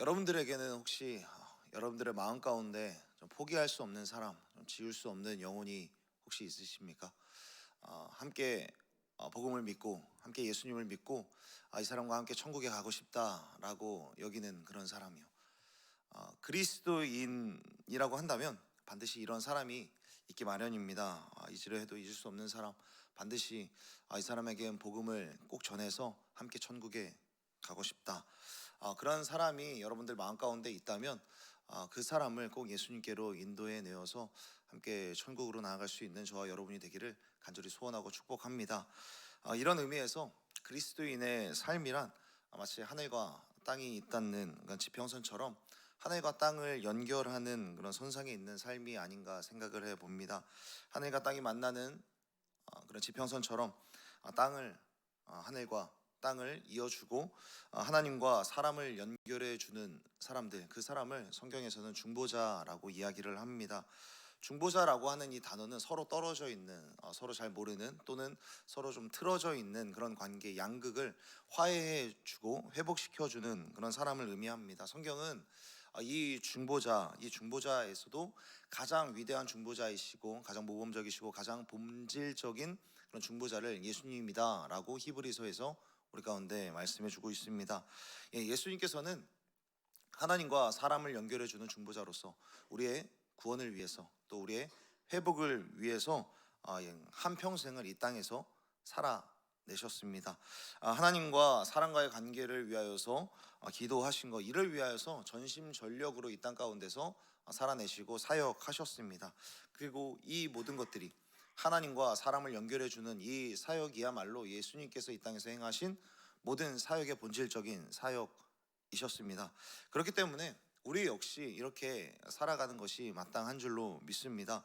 여러분들에게는 혹시 어, 여러분들의 마음 가운데 좀 포기할 수 없는 사람, 좀 지울 수 없는 영혼이 혹시 있으십니까? 어, 함께 어, 복음을 믿고 함께 예수님을 믿고 아, 이 사람과 함께 천국에 가고 싶다라고 여기는 그런 사람이요. 어, 그리스도인이라고 한다면 반드시 이런 사람이 있기 마련입니다. 아, 잊으려 해도 잊을 수 없는 사람 반드시 아, 이 사람에겐 복음을 꼭 전해서 함께 천국에 가고 싶다. 아, 그런 사람이 여러분들 마음 가운데 있다면 아, 그 사람을 꼭 예수님께로 인도해 내어서 함께 천국으로 나아갈 수 있는 저와 여러분이 되기를 간절히 소원하고 축복합니다. 아, 이런 의미에서 그리스도인의 삶이란 마치 하늘과 땅이 있다는 그런 지평선처럼 하늘과 땅을 연결하는 그런 선상에 있는 삶이 아닌가 생각을 해 봅니다. 하늘과 땅이 만나는 아, 그런 지평선처럼 아, 땅을 아, 하늘과 땅을 이어주고 아, 하나님과 사람을 연결해 주는 사람들 그 사람을 성경에서는 중보자라고 이야기를 합니다. 중보자라고 하는 이 단어는 서로 떨어져 있는 어, 서로 잘 모르는 또는 서로 좀 틀어져 있는 그런 관계 양극을 화해해 주고 회복시켜 주는 그런 사람을 의미합니다. 성경은 어, 이 중보자 이 중보자에서도 가장 위대한 중보자이시고 가장 모범적이시고 가장 본질적인 그런 중보자를 예수님이다라고 히브리서에서 우리 가운데 말씀해 주고 있습니다. 예, 예수님께서는 하나님과 사람을 연결해 주는 중보자로서 우리의 구원을 위해서 또 우리의 회복을 위해서 아, 예, 한 평생을 이 땅에서 살아내셨습니다. 아, 하나님과 사람과의 관계를 위하여서 아, 기도하신 것 이를 위하여서 전심전력으로 이 땅 가운데서 아, 살아내시고 사역하셨습니다. 그리고 이 모든 것들이 하나님과 사람을 연결해 주는 이 사역이야말로 예수님께서 이 땅에서 행하신 모든 사역의 본질적인 사역이셨습니다. 그렇기 때문에 우리 역시 이렇게 살아가는 것이 마땅한 줄로 믿습니다.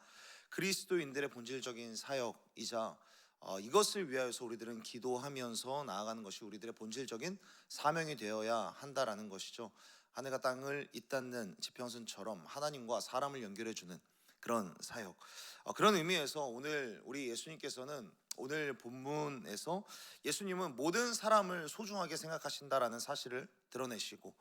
그리스도인들의 본질적인 사역이자 어, 이것을 위하여서 우리들은 기도하면서 나아가는 것이 우리들의 본질적인 사명이 되어야 한다라는 것이죠. 하늘과 땅을 잇닿는 지평선처럼 하나님과 사람을 연결해 주는 그런 사역. 어, 그런 의미에서 오늘 우리 예수님께서는 오늘 본문에서 예수님은 모든 사람을 소중하게 생각하신다라는 사실을 드러내시고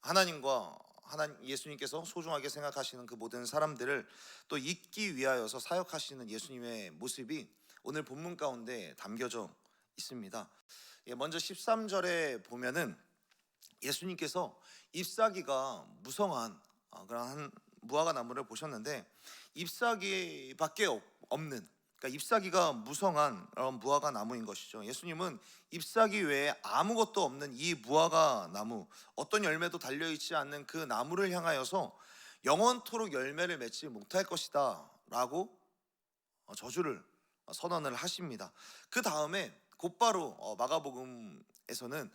하나님과 하나님 예수님께서 소중하게 생각하시는 그 모든 사람들을 또 잊기 위하여서 사역하시는 예수님의 모습이 오늘 본문 가운데 담겨져 있습니다. 예, 먼저 13절에 보면은 예수님께서 잎사귀가 무성한 어, 그런 한 무화과 나무를 보셨는데 잎사귀밖에 없- 없는 그러니까 잎사귀가 무성한 그런 무화과 나무인 것이죠. 예수님은 잎사귀 외에 아무것도 없는 이 무화과 나무, 어떤 열매도 달려 있지 않는 그 나무를 향하여서 영원토록 열매를 맺지 못할 것이다라고 어, 저주를 선언을 하십니다. 그 다음에 곧바로 어, 마가복음에서는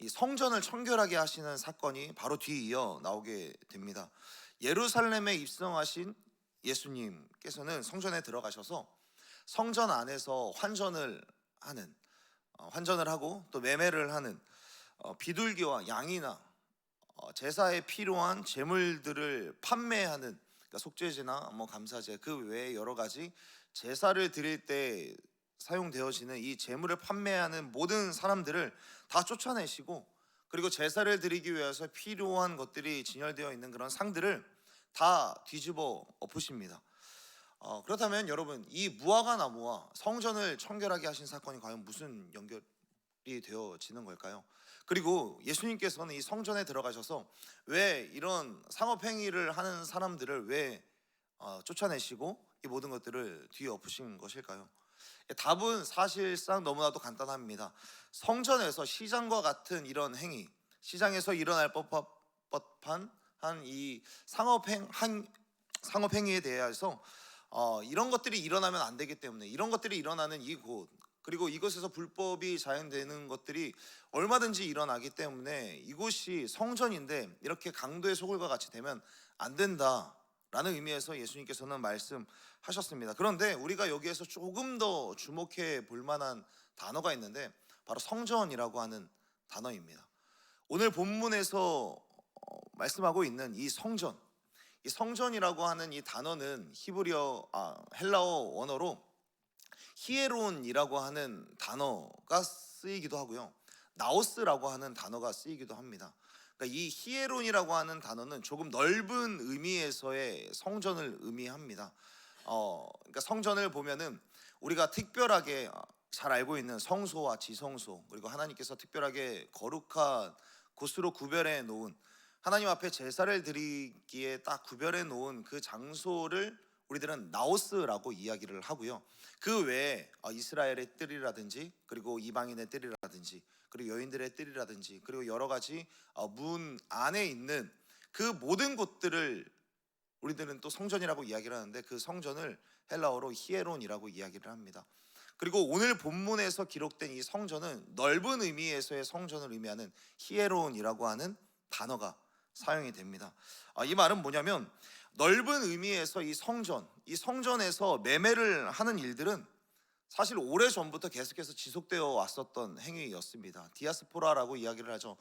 이 성전을 청결하게 하시는 사건이 바로 뒤이어 나오게 됩니다. 예루살렘에 입성하신 예수님께서는 성전에 들어가셔서 성전 안에서 환전을 하는 어, 환전을 하고 또 매매를 하는 어, 비둘기와 양이나 어, 제사에 필요한 제물들을 판매하는 그러니까 속죄제나 뭐 감사제 그 외에 여러 가지 제사를 드릴 때 사용되어지는 이 제물을 판매하는 모든 사람들을 다 쫓아내시고 그리고 제사를 드리기 위해서 필요한 것들이 진열되어 있는 그런 상들을 다 뒤집어 엎으십니다. 어, 그렇다면 여러분 이 무화과 나무와 성전을 청결하게 하신 사건이 과연 무슨 연결이 되어지는 걸까요? 그리고 예수님께서는 이 성전에 들어가셔서 왜 이런 상업 행위를 하는 사람들을 왜 어, 쫓아내시고 이 모든 것들을 뒤에 엎으신 것일까요? 예, 답은 사실상 너무나도 간단합니다. 성전에서 시장과 같은 이런 행위, 시장에서 일어날 법한 한 이 상업행 한 상업 행위에 대해서 어, 이런 것들이 일어나면 안 되기 때문에 이런 것들이 일어나는 이곳 그리고 이곳에서 불법이 자행되는 것들이 얼마든지 일어나기 때문에 이곳이 성전인데 이렇게 강도의 소굴과 같이 되면 안 된다 라는 의미에서 예수님께서는 말씀하셨습니다. 그런데 우리가 여기에서 조금 더 주목해 볼 만한 단어가 있는데 바로 성전이라고 하는 단어입니다. 오늘 본문에서 어, 말씀하고 있는 이 성전, 이 성전이라고 하는 이 단어는 히브리어 아, 헬라어 원어로 히에론이라고 하는 단어가 쓰이기도 하고요. 나오스라고 하는 단어가 쓰이기도 합니다. 그러니까 이 히에론이라고 하는 단어는 조금 넓은 의미에서의 성전을 의미합니다. 어, 그러니까 성전을 보면은 우리가 특별하게 잘 알고 있는 성소와 지성소 그리고 하나님께서 특별하게 거룩한 곳으로 구별해 놓은 하나님 앞에 제사를 드리기에 딱 구별해 놓은 그 장소를 우리들은 나오스라고 이야기를 하고요. 그 외에 어, 이스라엘의 뜰이라든지 그리고 이방인의 뜰이라든지 그리고 여인들의 뜰이라든지 그리고 여러 가지 어, 문 안에 있는 그 모든 곳들을 우리들은 또 성전이라고 이야기를 하는데 그 성전을 헬라어로 히에론이라고 이야기를 합니다. 그리고 오늘 본문에서 기록된 이 성전은 넓은 의미에서의 성전을 의미하는 히에론이라고 하는 단어가 사용이 됩니다. 아, 이 말은 뭐냐면 넓은 의미에서 이 성전, 이 성전에서 매매를 하는 일들은 사실 오래 전부터 계속해서 지속되어 왔었던 행위였습니다. 디아스포라라고 이야기를 하죠.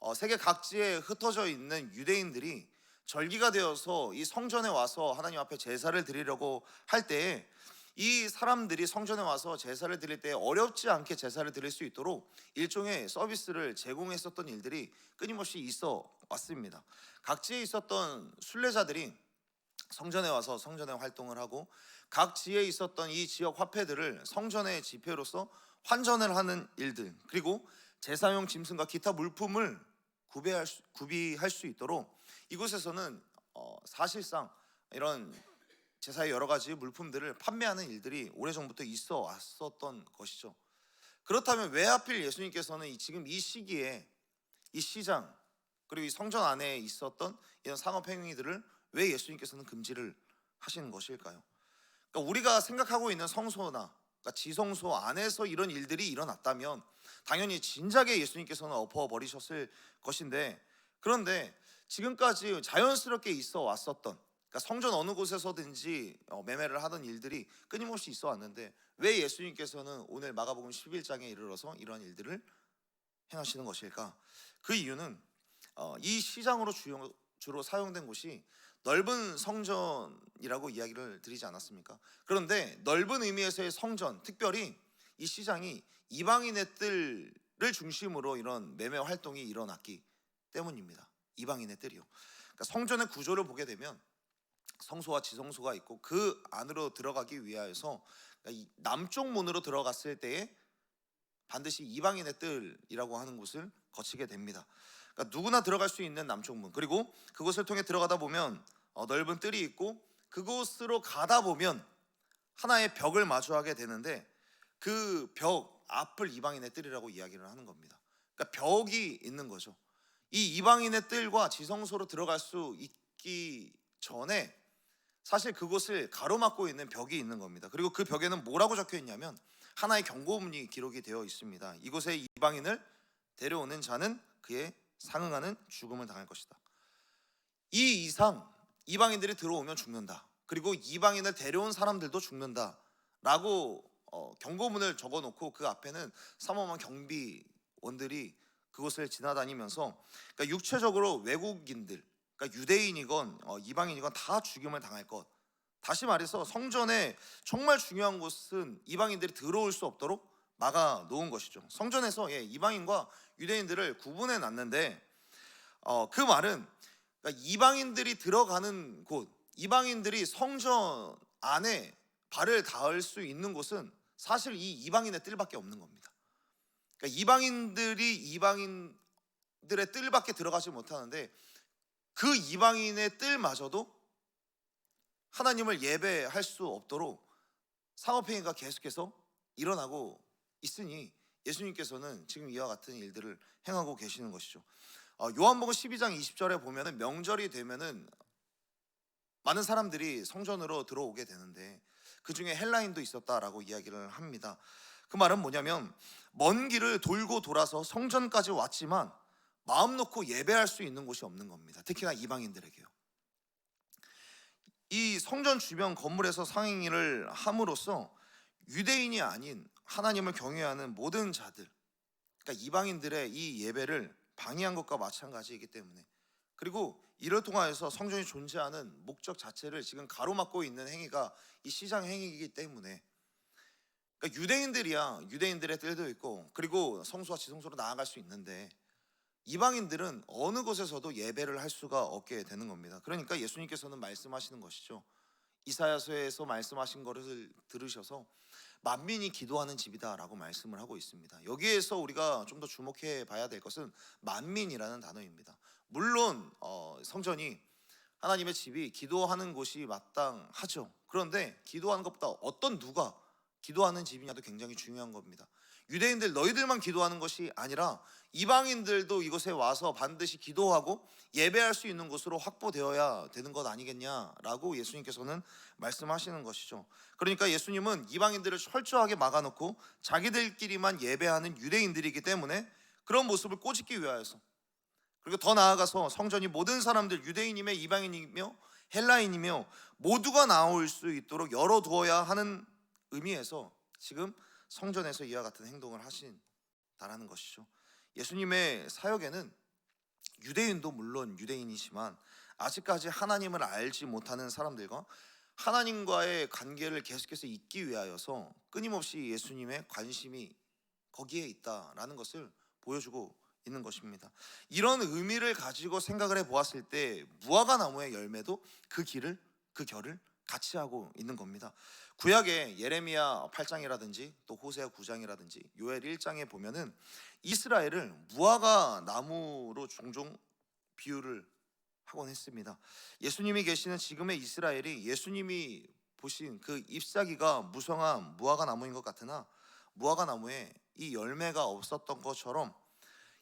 어, 세계 각지에 흩어져 있는 유대인들이 절기가 되어서 이 성전에 와서 하나님 앞에 제사를 드리려고 할 때에 이 사람들이 성전에 와서 제사를 드릴 때 어렵지 않게 제사를 드릴 수 있도록 일종의 서비스를 제공했었던 일들이 끊임없이 있어 왔습니다. 각지에 있었던 순례자들이 성전에 와서 성전에 활동을 하고 각 지에 있었던 이 지역 화폐들을 성전의 지폐로서 환전을 하는 일들 그리고 제사용 짐승과 기타 물품을 구비할 수, 구비할 수 있도록 이곳에서는 어, 사실상 이런 제사의 여러 가지 물품들을 판매하는 일들이 오래전부터 있어 왔었던 것이죠. 그렇다면 왜 하필 예수님께서는 이- 지금 이 시기에 이 시장 그리고 이 성전 안에 있었던 이런 상업 행위들을 왜 예수님께서는 금지를 하시는 것일까요? 그러니까 우리가 생각하고 있는 성소나 그러니까 지성소 안에서 이런 일들이 일어났다면 당연히 진작에 예수님께서는 엎어 버리셨을 것인데 그런데 지금까지 자연스럽게 있어 왔었던 그러니까 성전 어느 곳에서든지 어, 매매를 하던 일들이 끊임없이 있어 왔는데 왜 예수님께서는 오늘 마가복음 11장에 이르러서 이러한 일들을 행하시는 것일까? 그 이유는 어, 이 시장으로 주로 사용된 곳이 넓은 성전이라고 이야기를 드리지 않았습니까? 그런데 넓은 의미에서의 성전, 특별히 이 시장이 이방인의 뜰을 중심으로 이런 매매 활동이 일어났기 때문입니다. 이방인의 뜰이요. 그러니까 성전의 구조를 보게 되면 성소와 지성소가 있고 그 안으로 들어가기 위하여서 그러니까 이 남쪽 문으로 들어갔을 때에 반드시 이방인의 뜰이라고 하는 곳을 거치게 됩니다. 그러니까 누구나 들어갈 수 있는 남쪽 문 그리고 그곳을 통해 들어가다 보면 어, 넓은 뜰이 있고 그곳으로 가다 보면 하나의 벽을 마주하게 되는데 그 벽 앞을 이방인의 뜰이라고 이야기를 하는 겁니다. 그러니까 벽이 있는 거죠. 이 이방인의 뜰과 지성소로 들어갈 수 있기 전에 사실 그곳을 가로막고 있는 벽이 있는 겁니다. 그리고 그 벽에는 뭐라고 적혀 있냐면 하나의 경고문이 기록이 되어 있습니다. 이곳에 이방인을 데려오는 자는 그의 상응하는 죽음을 당할 것이다. 이 이상 이방인들이 들어오면 죽는다. 그리고 이방인을 데려온 사람들도 죽는다 라고 어, 경고문을 적어 놓고 그 앞에는 삼엄한 경비원들이 그곳을 지나다니면서 그러니까 육체적으로 외국인들, 그러니까 유대인이건 어, 이방인이건 다 죽임을 당할 것. 다시 말해서 성전에 정말 중요한 곳은 이방인들이 들어올 수 없도록 막아 놓은 것이죠. 성전에서 예, 이방인과 유대인들을 구분해 놨는데 어, 그 말은 그러니까 이방인들이 들어가는 곳, 이방인들이 성전 안에 발을 닿을 수 있는 곳은 사실 이 이방인의 뜰밖에 없는 겁니다. 그러니까 이방인들이 이방인들의 뜰밖에 들어가지 못하는데 그 이방인의 뜰마저도 하나님을 예배할 수 없도록 상업행위가 계속해서 일어나고 있으니 예수님께서는 지금 이와 같은 일들을 행하고 계시는 것이죠. 어, 요한복음 12장 20절에 보면은 명절이 되면은 많은 사람들이 성전으로 들어오게 되는데 그 중에 헬라인도 있었다라고 이야기를 합니다. 그 말은 뭐냐면 먼 길을 돌고 돌아서 성전까지 왔지만 마음 놓고 예배할 수 있는 곳이 없는 겁니다. 특히나 이방인들에게요. 이 성전 주변 건물에서 상행위를 함으로써 유대인이 아닌 하나님을 경외하는 모든 자들, 그러니까 이방인들의 이 예배를 방해한 것과 마찬가지이기 때문에 그리고 이를 통하여서 성전이 존재하는 목적 자체를 지금 가로막고 있는 행위가 이 시장 행위이기 때문에 그러니까 유대인들이야 유대인들의 뜰도 있고 그리고 성소와 지성소로 나아갈 수 있는데 이방인들은 어느 곳에서도 예배를 할 수가 없게 되는 겁니다. 그러니까 예수님께서는 말씀하시는 것이죠. 이사야서에서 말씀하신 것을 들으셔서 만민이 기도하는 집이다라고 말씀을 하고 있습니다. 여기에서 우리가 좀 더 주목해 봐야 될 것은 만민이라는 단어입니다. 물론 어, 성전이 하나님의 집이 기도하는 곳이 마땅하죠. 그런데 기도하는 것보다 어떤 누가 기도하는 집이냐도 굉장히 중요한 겁니다. 유대인들 너희들만 기도하는 것이 아니라 이방인들도 이곳에 와서 반드시 기도하고 예배할 수 있는 곳으로 확보되어야 되는 것 아니겠냐라고 예수님께서는 말씀하시는 것이죠. 그러니까 예수님은 이방인들을 철저하게 막아놓고 자기들끼리만 예배하는 유대인들이기 때문에 그런 모습을 꼬집기 위하여서 그리고 더 나아가서 성전이 모든 사람들 유대인이며 이방인이며 헬라인이며 모두가 나올 수 있도록 열어두어야 하는 의미에서 지금 성전에서 이와 같은 행동을 하신다라는 것이죠. 예수님의 사역에는 유대인도 물론 유대인이지만 아직까지 하나님을 알지 못하는 사람들과 하나님과의 관계를 계속해서 잇기 위하여서 끊임없이 예수님의 관심이 거기에 있다라는 것을 보여주고 있는 것입니다. 이런 의미를 가지고 생각을 해 보았을 때 무화과 나무의 열매도 그 길을 그 결을 같이 하고 있는 겁니다. 구약의 예레미야 8장이라든지 또 호세아 9장이라든지 요엘 1장에 보면은 이스라엘을 무화과 나무로 종종 비유를 하곤 했습니다. 예수님이 계시는 지금의 이스라엘이 예수님이 보신 그 잎사귀가 무성한 무화과 나무인 것 같으나 무화과 나무에 이 열매가 없었던 것처럼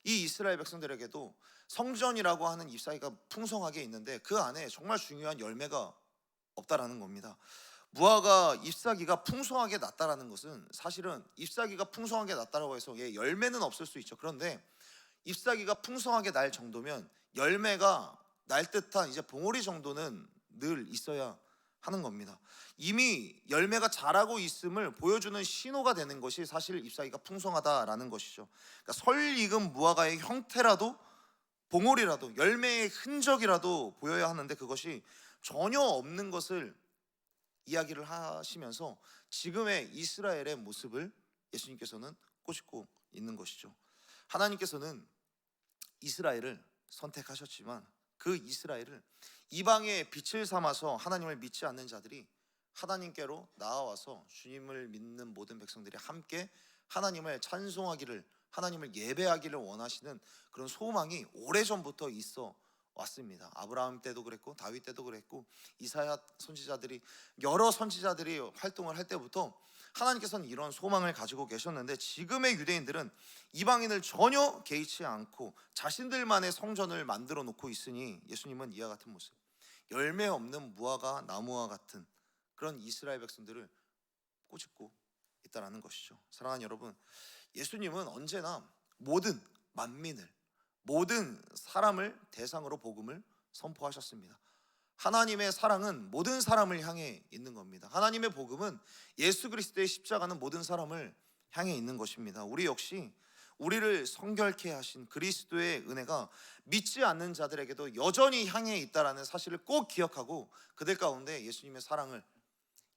이 이스라엘 백성들에게도 성전이라고 하는 잎사귀가 풍성하게 있는데 그 안에 정말 중요한 열매가 없다라는 겁니다. 무화과 잎사귀가 풍성하게 났다라는 것은 사실은 잎사귀가 풍성하게 났다라고 해서 예, 열매는 없을 수 있죠. 그런데 잎사귀가 풍성하게 날 정도면 열매가 날 듯한 이제 봉오리 정도는 늘 있어야 하는 겁니다. 이미 열매가 자라고 있음을 보여주는 신호가 되는 것이 사실 잎사귀가 풍성하다라는 것이죠. 그러니까 설 익은 무화과의 형태라도 봉오리라도 열매의 흔적이라도 보여야 하는데 그것이 전혀 없는 것을 이야기를 하시면서 지금의 이스라엘의 모습을 예수님께서는 꼬집고 있는 것이죠. 하나님께서는 이스라엘을 선택하셨지만 그 이스라엘을 이방의 빛을 삼아서 하나님을 믿지 않는 자들이 하나님께로 나아와서 주님을 믿는 모든 백성들이 함께 하나님을 찬송하기를 하나님을 예배하기를 원하시는 그런 소망이 오래전부터 있어 왔습니다. 아브라함 때도 그랬고 다윗 때도 그랬고 이사야 선지자들이 여러 선지자들이 활동을 할 때부터 하나님께서는 이런 소망을 가지고 계셨는데 지금의 유대인들은 이방인을 전혀 개의치 않고 자신들만의 성전을 만들어 놓고 있으니 예수님은 이와 같은 모습 열매 없는 무화과 나무와 같은 그런 이스라엘 백성들을 꼬집고 있다라는 것이죠. 사랑하는 여러분, 예수님은 언제나 모든 만민을 모든 사람을 대상으로 복음을 선포하셨습니다. 하나님의 사랑은 모든 사람을 향해 있는 겁니다. 하나님의 복음은 예수 그리스도의 십자가는 모든 사람을 향해 있는 것입니다. 우리 역시 우리를 성결케 하신 그리스도의 은혜가 믿지 않는 자들에게도 여전히 향해 있다라는 사실을 꼭 기억하고 그들 가운데 예수님의 사랑을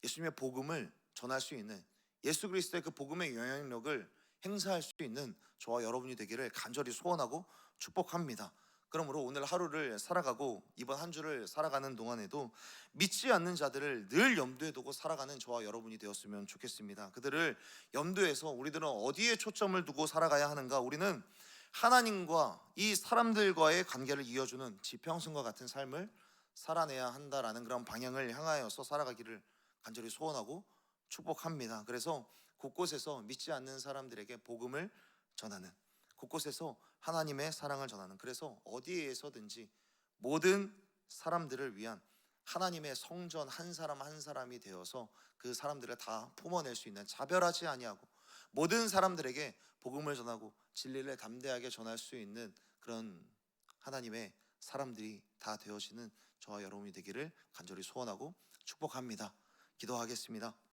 예수님의 복음을 전할 수 있는 예수 그리스도의 그 복음의 영향력을 행사할 수 있는 저와 여러분이 되기를 간절히 소원하고 축복합니다. 그러므로 오늘 하루를 살아가고 이번 한 주를 살아가는 동안에도 믿지 않는 자들을 늘 염두에 두고 살아가는 저와 여러분이 되었으면 좋겠습니다. 그들을 염두에서 우리들은 어디에 초점을 두고 살아가야 하는가? 우리는 하나님과 이 사람들과의 관계를 이어주는 지평선과 같은 삶을 살아내야 한다라는 그런 방향을 향하여서 살아가기를 간절히 소원하고 축복합니다. 그래서 곳곳에서 믿지 않는 사람들에게 복음을 전하는 곳곳에서 하나님의 사랑을 전하는 그래서 어디에서든지 모든 사람들을 위한 하나님의 성전 한 사람 한 사람이 되어서 그 사람들을 다 품어낼 수 있는 차별하지 아니하고 모든 사람들에게 복음을 전하고 진리를 담대하게 전할 수 있는 그런 하나님의 사람들이 다 되어지는 저와 여러분이 되기를 간절히 소원하고 축복합니다. 기도하겠습니다.